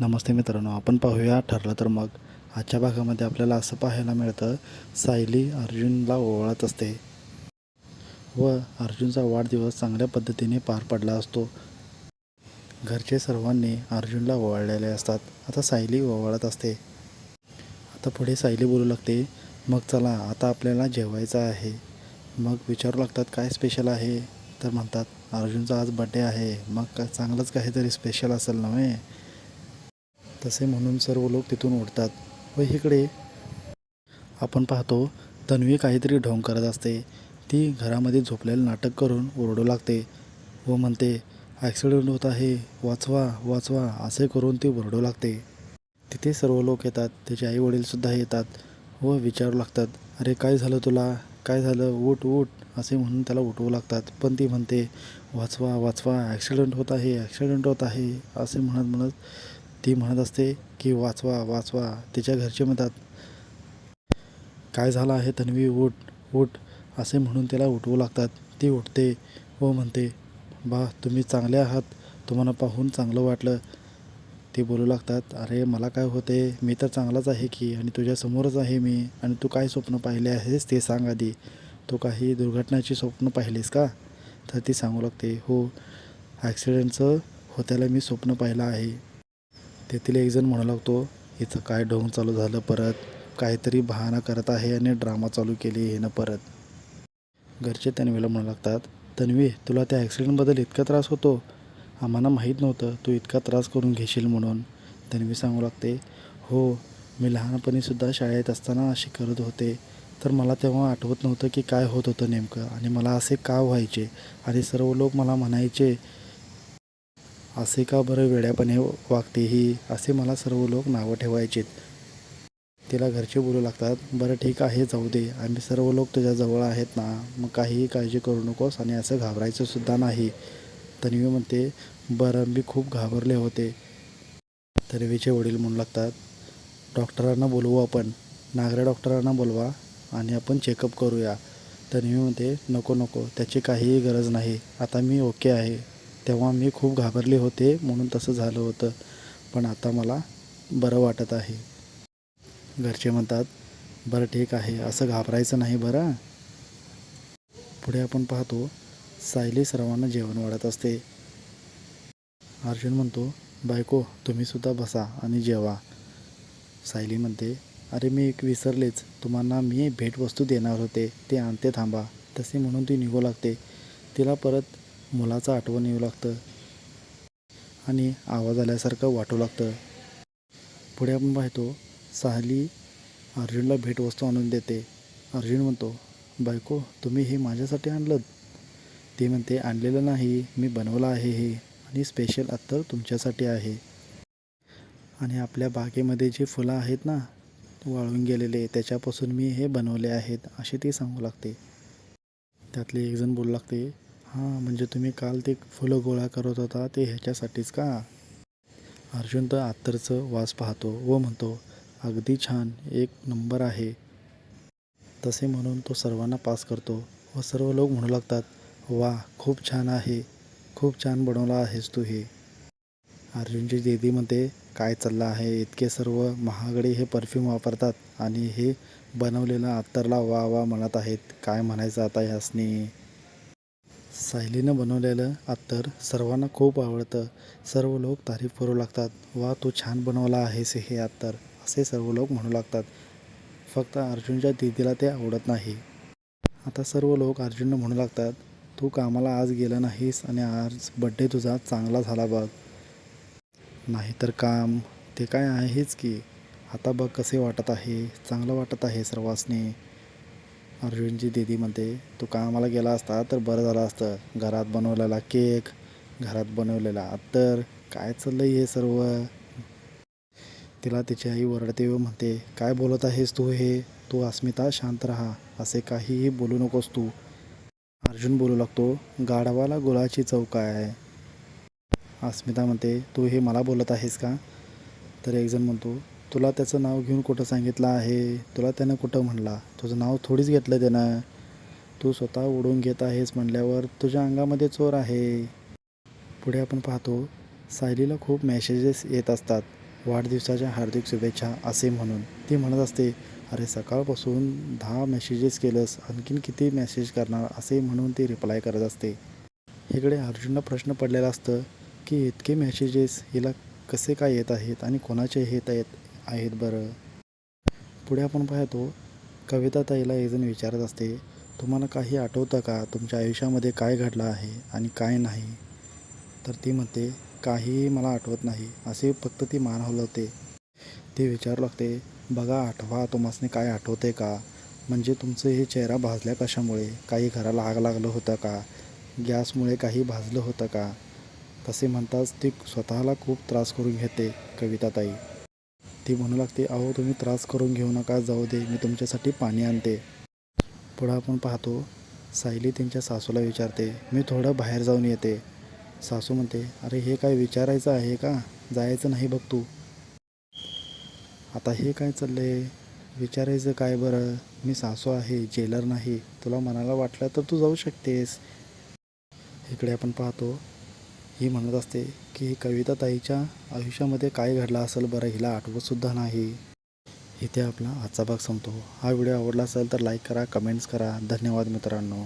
नमस्ते मित्रांनो आपण पाहूया ठरलं तर मग. आजच्या भागामध्ये आपल्याला असं पाहायला मिळतं सायली अर्जुनला ओवाळत असते. व अर्जुनचा वाढदिवस चांगल्या पद्धतीने पार पडला असतो. घरचे सर्वांनी अर्जुनला ओवाळलेले असतात. आता सायली ओवाळत असते. आता पुढे सायली बोलू लागते मग चला आता आपल्याला जेवायचं आहे. मग विचारू लागतात काय स्पेशल आहे? तर म्हणतात अर्जुनचा आज बड्डे आहे. मग काय चांगलंच काहीतरी स्पेशल असेल नव्हे? तसे म्हणून सर्व लोक तिथून उठतात व इकडे आपण पाहतो तन्वी काहीतरी ढोंग करत असते. ती घरामध्ये झोपलेलं नाटक करून ओरडू लागते व म्हणते ॲक्सिडेंट होत आहे वाचवा वाचवा असे करून ती ओरडू लागते. तिथे सर्व लोक येतात त्याचे आई वडीलसुद्धा येतात व विचारू लागतात अरे काय झालं तुला? काय झालं? उठ उठ असे म्हणून त्याला उठवू लागतात. पण ती म्हणते वाचवा वाचवा ॲक्सिडेंट होत आहे ॲक्सिडेंट होत आहे असे म्हणत म्हणत ती म्हणत असते की वाचवा वाचवा तिच्या घरचे म्हणतात काय झालं आहे तन्वी उठ उठ असे म्हणून त्याला उठवू लागतात. ती उठते व म्हणते बा तुम्ही चांगले आहात तुम्हाला पाहून चांगलं वाटलं. ते बोलू लागतात अरे मला काय होते मी तर चांगलाच आहे की आणि तुझ्यासमोरच आहे मी आणि तू काय स्वप्न पाहिले आहेस ते सांग आधी. तू काही दुर्घटनाची स्वप्न पाहिलीस का? तर ती सांगू लागते हो ॲक्सिडेंटचं होत्याला मी स्वप्न पाहिलं आहे. तेथील एकजण म्हणू लागतो हिचं काय ढोंग चालू झालं परत? काहीतरी बहाणा करत आहे आणि ड्रामा चालू केली हिनं परत? घरचे तन्वीला म्हणू लागतात तन्वी तुला त्या ॲक्सिडेंटबद्दल इतका त्रास होतो? आम्हाला माहीत नव्हतं तू इतका त्रास करून घेशील म्हणून. तन्वी सांगू लागते हो मी लहानपणीसुद्धा शाळेत असताना अशी करत होते तर मला तेव्हा आठवत नव्हतं की काय होत होतं नेमकं आणि मला असे का व्हायचे आणि सर्व लोक मला म्हणायचे असे का बरं वेड्यापणे वागते ही? असे मला सर्व लोक नावं ठेवायचेत. तिला घरचे बोलू लागतात बरं ठीक आहे जाऊ दे. आम्ही सर्व लोक तुझ्याजवळ आहेत ना. मग काहीही काळजी करू नकोस आणि असं घाबरायचं सुद्धा नाही. तन्वी म्हणते बरं मी खूप घाबरले होते. तन्वीचे वडील म्हणू लागतात डॉक्टरांना बोलवू आपण. नागऱ्या डॉक्टरांना बोलवा आणि आपण चेकअप करूया. तन्वी म्हणते नको नको. त्याची काहीही गरज नाही. आता मी ओके आहे. तेव्हा मी खूप घाबरले होते म्हणून तसं झालं होतं. पण आता मला बरं वाटत आहे. घरचे म्हणतात बरं ठीक आहे असं घाबरायचं नाही बरं. पुढे आपण पाहतो सायली सर्वांना जेवण वाढत असते. अर्जुन म्हणतो बायको तुम्हीसुद्धा बसा आणि जेवा. सायली म्हणते अरे मी एक विसरलेच तुम्हाला मी भेटवस्तू देणार होते ते आणते थांबा. तसे म्हणून ती निघू लागते. तिला परत मुलाचं आठवण येऊ लागतं. आणि आवाज आल्यासारखं वाटू लागतं. पुढे आपण पाहतो साहली अर्जुनला भेटवस्तू आणून देते. अर्जुन म्हणतो बायको तुम्ही हे माझ्यासाठी आणलं ती म्हणते आणलेलं नाही मी बनवलं आहे हे. आणि स्पेशल अत्तर तुमच्यासाठी आहे. आणि आपल्या बागेमध्ये जी फुलं आहेत ना वाळून गेलेले त्याच्यापासून मी हे बनवले आहेत असे ती सांगू लागते. त्यातले एकजण बोलू लागते हां म्हणजे तुम्ही काल ते फुलं गोळा करत होता ते ह्याच्यासाठीच का? अर्जुन तर आत्तरचं वास पाहतो व म्हणतो अगदी छान एक नंबर आहे. तसे म्हणून तो सर्वांना पास करतो व सर्व लोक म्हणू लागतात वा खूप छान आहे खूप छान बनवला आहेस तू हे. अर्जुनची दीदी म्हणते काय चाललं आहे इतके सर्व महागडे हे परफ्यूम वापरतात आणि हे बनवलेलं अत्तरला वा वा म्हणत आहेत काय म्हणायचं आता ह्यासनी? सायलीनं बनवलेलं अत्तर सर्वांना खूप आवडतं. सर्व लोक तारीफ करू लागतात. वा तू छान बनवला आहेस हे अत्तर असे सर्व लोक म्हणू लागतात. फक्त अर्जुनच्या दीदीला ते आवडत नाही. आता सर्व लोक अर्जुनला म्हणू लागतात तू कामाला आज गेला नाहीस आणि आज बड्डे तुझा चांगला झाला बघ. नाहीतर काम ते काय आहेच की. आता बघ कसे वाटत आहे चांगलं वाटत आहे सर्वांसनी. अर्जुनची दीदी म्हणते तू कामाला गेला असता तर बरं झालं असतं. घरात बनवलेला केक घरात बनवलेला अत्तर काय चाललं हे सर्व? तिला तिची आई ओरडते व म्हणते काय बोलत आहेस तू हे? तू अस्मिता शांत राहा. असे काहीही बोलू नकोस तू. अर्जुन बोलू लागतो गाढवाला गुळाची चव काय आहे? अस्मिता म्हणते तू हे मला बोलत आहेस का? तर एकजण म्हणतो तुला त्याचं नाव घेऊन कुठं सांगितलं आहे? तुला त्यानं कुठं म्हणला? तुझं नाव थोडीच घेतलं त्यानं. तू स्वतः ओढून घेत आहेस म्हणल्यावर तुझ्या अंगामध्ये चोर आहे. पुढे आपण पाहतो सायलीला खूप मेसेजेस येत असतात. वाढदिवसाच्या हार्दिक शुभेच्छा असे म्हणून. ती म्हणत असते अरे सकाळपासून दहा मेसेजेस केलंस. आणखीन किती मेसेज करणार? असे म्हणून ती रिप्लाय करत असते. इकडे अर्जुनला प्रश्न पडलेला असतं की इतके मेसेजेस हिला कसे काय येत आहेत आणि कोणाचे येत आहेत? आहेत बरं. पुढे आपण पाहतो कविता ताईला एकजण विचारत असते तुम्हाला काही आठवतं का? तुमच्या आयुष्यामध्ये काय घडलं आहे आणि काय नाही? तर ती म्हणते काहीही मला आठवत नाही. असे फक्त ती मान हलवते ते विचारू लागते बघा आठवा तुम्हासने काय आठवते का? म्हणजे तुमचं हे चेहरा भाजल्या कशामुळे? काही घराला आग लागलं होतं का? गॅसमुळे काही भाजलं होतं का? तसे म्हणताच ती स्वतःला खूप त्रास करून घेते कविताताई ती म्हणू लागते अहो तुम्ही त्रास करून घेऊ नका जाऊ दे मी तुमच्यासाठी पाणी आणते. पुढं आपण पाहतो सायली त्यांच्या सासूला विचारते मी थोडं बाहेर जाऊन येते. सासू म्हणते अरे हे काय विचारायचं आहे का? जायचं नाही बघ तू. आता हे काय चाललंय? विचारायचं काय बरं? मी सासू आहे जेलर नाही. तुला मनाला वाटलं तर तू जाऊ शकतेस. इकडे आपण पाहतो ही म्हणत असते की कविता ताईच्या आयुष्यामध्ये काय घडलं असेल बरं हिला आठवतसुद्धा नाही. इथे आपला आजचा भाग संपतो. हा व्हिडिओ आवडला असेल तर लाईक करा कमेंट्स करा. धन्यवाद मित्रांनो.